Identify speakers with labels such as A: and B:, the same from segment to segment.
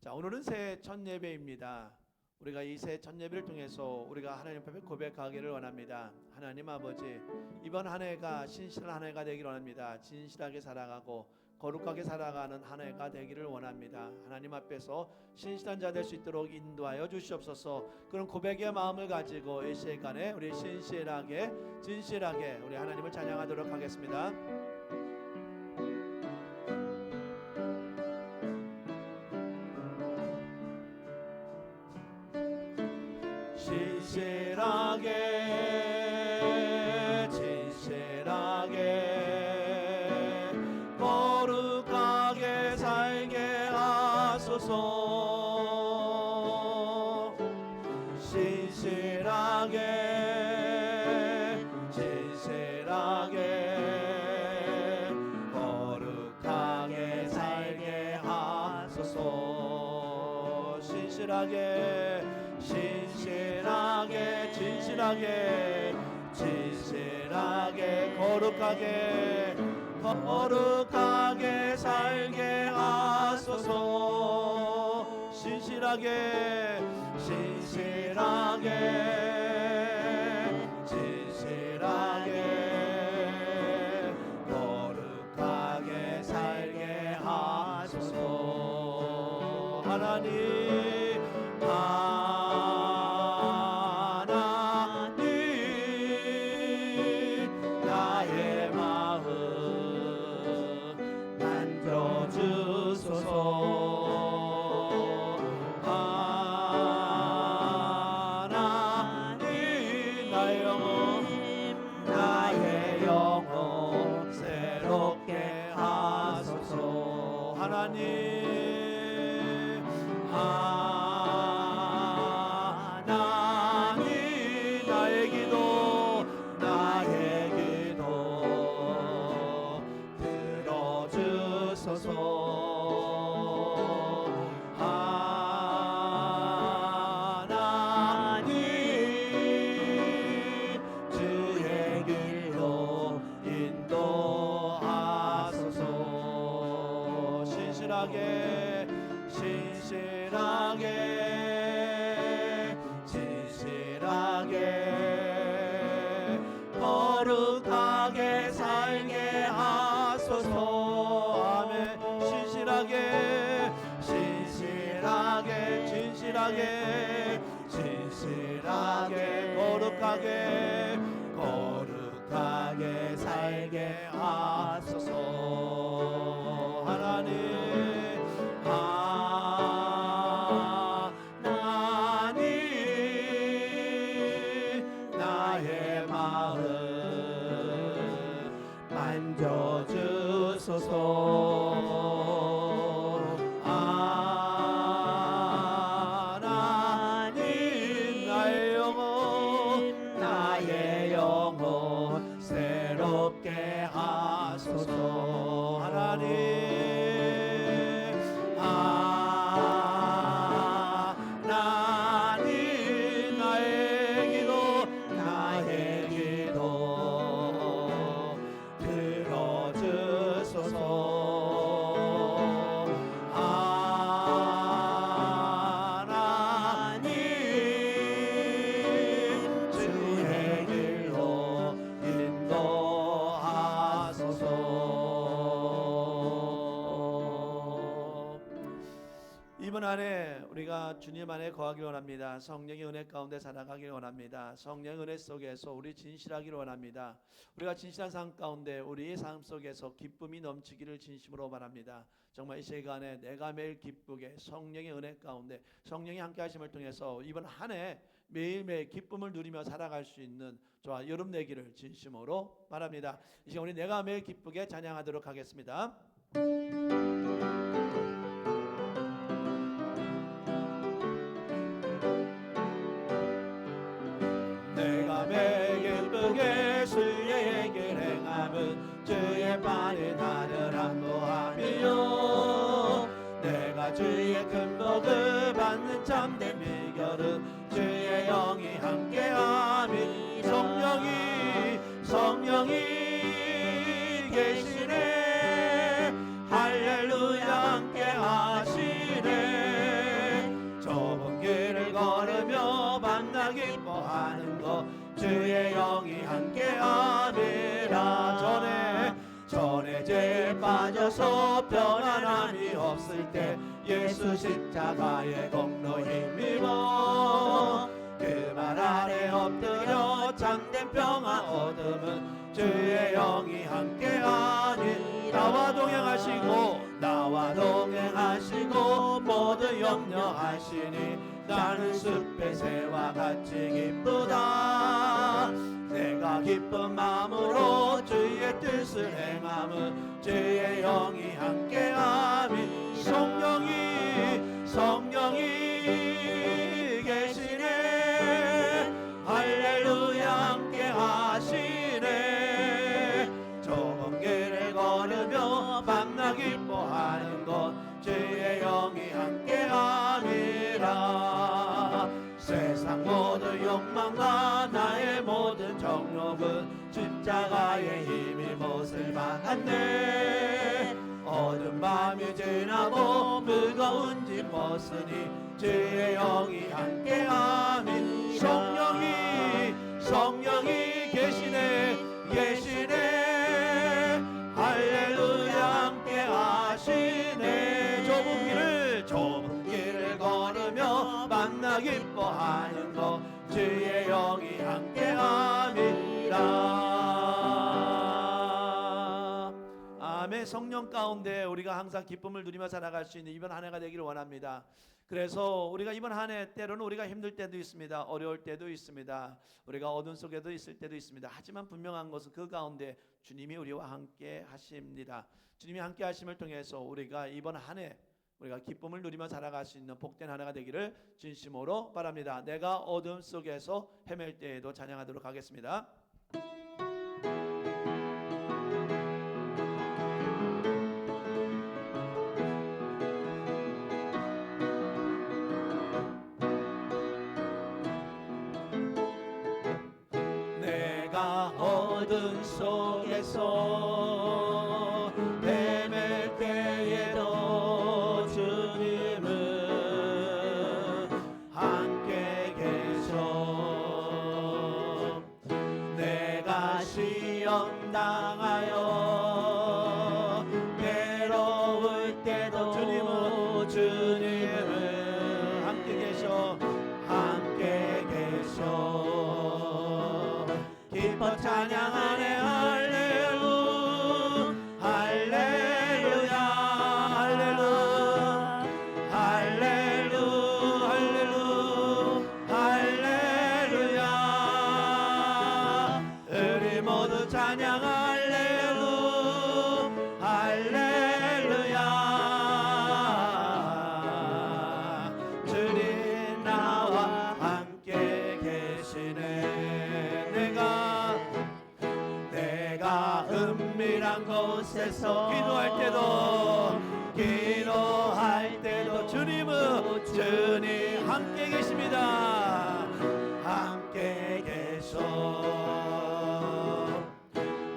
A: 자, 오늘은 새해 첫 예배입니다. 우리가 이 새해 첫 예배를 통해서 우리가 하나님 앞에 고백하기를 원합니다. 하나님 아버지, 이번 한 해가 신실한 한 해가 되기를 원합니다. 진실하게 살아가고 거룩하게 살아가는 한 해가 되기를 원합니다. 하나님 앞에서 신실한 자 될 수 있도록 인도하여 주시옵소서. 그런 고백의 마음을 가지고 이 시간에 우리 신실하게 진실하게 우리 하나님을 찬양하도록 하겠습니다. 신실하게 하소서 신실하게 신실하게 진실하게 진실하게 거룩하게 거룩하게 살게 하소서. 신실하게 신실하게 진실하게 진실하게 거룩하게 살게 하소서. 아멘. 신실하게 신실하게 진실하게 진실하게 거룩하게 거룩하게 살게 하소서 주님 안에 거하길 원합니다. 성령의 은혜 가운데 살아가길 원합니다. 성령의 은혜 속에서 우리 진실하길 원합니다. 우리가 진실한 삶 가운데 우리의 삶 속에서 기쁨이 넘치기를 진심으로 바랍니다. 정말 이 시간에 내가 매일 기쁘게 성령의 은혜 가운데 성령이 함께 하심을 통해서 이번 한 해 매일매일 기쁨을 누리며 살아갈 수 있는 저와 여러분 되기를 진심으로 바랍니다. 이 시간 우리 내가 매일 기쁘게 찬양하도록 하겠습니다. 주의 발에 나를 안보하며 내가 주의 큰 복을 받는 참된 비결은 주의 영이 함께함이 성령이 성령이 계시네. 할렐루야 함께하시네. 좁은 길을 걸으며 만나 기뻐하는 것? 주의 영이 함께함이라. 전해 전에 죄에 빠져서 편안함이 없을 때 예수 십자가의 공로 힘입어 그말 아래 엎드려 참된 평화 얻음은 주의 영이 함께하니 나와 동행하시고 나와 동행하시고 모두 염려하시니 나는 숲의 새와 같이 기쁘다 내가 기쁜 마음으로 주의 뜻을 행함은 주의 영이 함께함이 성령이 성령이 계시네. 할렐루야 함께 하시네. 좁은 길을 걸으며 만나 기뻐하는 것 주의 영이 함께 함이라. 세상 모든 욕망과 나의 모든 십자가의 힘이 못을 박았네. 어두운 밤이 지나고 무거운 짐 벗으니 주의 영이 함께하니 성령이 성령이 계시네 계시네. 할렐루야 함께 하시네. 좁은 길을 좁은 길을 걸으며 만나 기뻐하는 것 주의 영이 함께 함이라 성령 가운데 우리가 항상 기쁨을 누리며 살아갈 수 있는 이번 한 해가 되기를 원합니다. 그래서 우리가 이번 한 해 때로는 우리가 힘들 때도 있습니다. 어려울 때도 있습니다. 우리가 어둠 속에도 있을 때도 있습니다. 하지만 분명한 것은 그 가운데 주님이 우리와 함께 하십니다. 주님이 함께 하심을 통해서 우리가 이번 한 해 우리가 기쁨을 누리며 살아갈 수 있는 복된 한 해가 되기를 진심으로 바랍니다. 내가 어둠 속에서 헤맬 때에도 찬양하도록 하겠습니다. 어둠 속에서 헤맬 때에도 주님은 함께 계셔. 내가 시험 당하여 괴로울 때도 주님은 주님 찬양하 곳에서. 기도할 때도 기도할 때도 주님은 주님 함께 계십니다. 함께 계셔.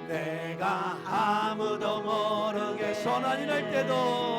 A: 내가 아무도 모르게 선한 일할 때도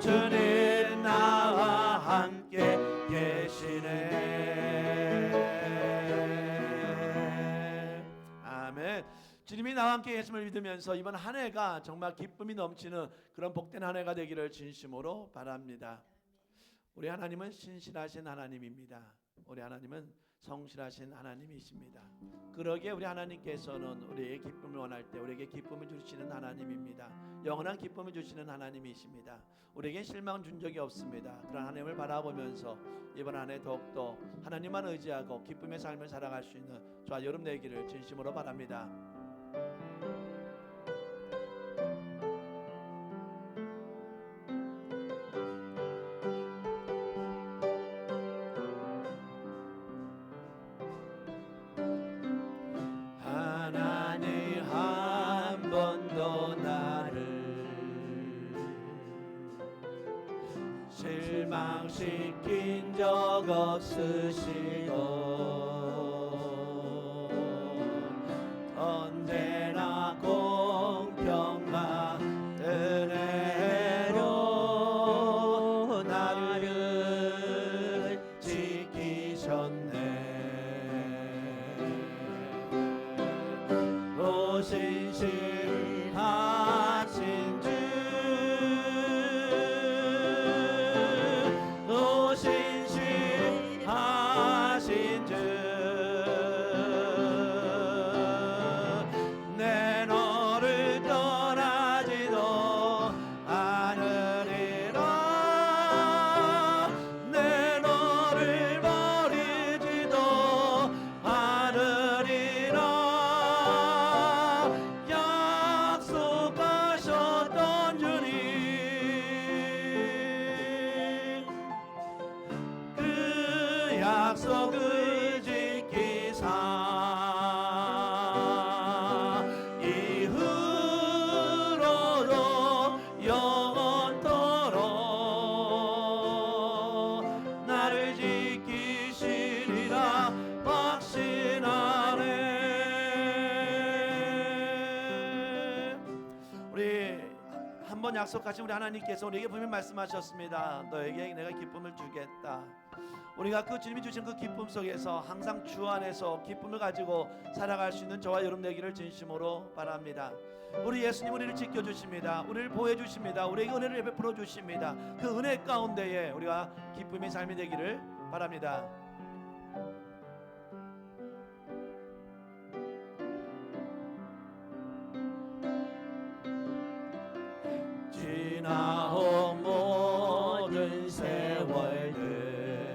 A: 주님 나와 함께 계시네. 믿으면서 이번 한 해가 정말 기쁨이 넘치는 그런 복된 한 해가 되기를 진심으로 바랍니다. 우리 하나님은 신실하신 하나님입니다. 우리 하나님은 성실하신 하나님이십니다. 그러기에 우리 하나님께서는 우리에게 기쁨을 원할 때 우리에게 기쁨을 주시는 하나님입니다. 영원한 기쁨을 주시는 하나님이십니다. 우리에게 실망 준 적이 없습니다. 그런 하나님을 바라보면서 이번 한 해 더욱더 하나님만 의지하고 기쁨의 삶을 살아갈 수 있는 저와 여러분 되기를 진심으로 바랍니다. 실망시킨 적 없으시고 약속을 약속하신 우리 하나님께서 우리에게 분명히 말씀하셨습니다. 너에게 내가 기쁨을 주겠다. 우리가 그 주님이 주신 그 기쁨 속에서 항상 주 안에서 기쁨을 가지고 살아갈 수 있는 저와 여러분 되기를 진심으로 바랍니다. 우리 예수님 우리를 지켜 주십니다. 우리를 보호 주십니다. 우리에게 은혜를 베풀어 주십니다. 그 은혜 가운데에 우리가 기쁨의 삶이 되기를 바랍니다. 세월들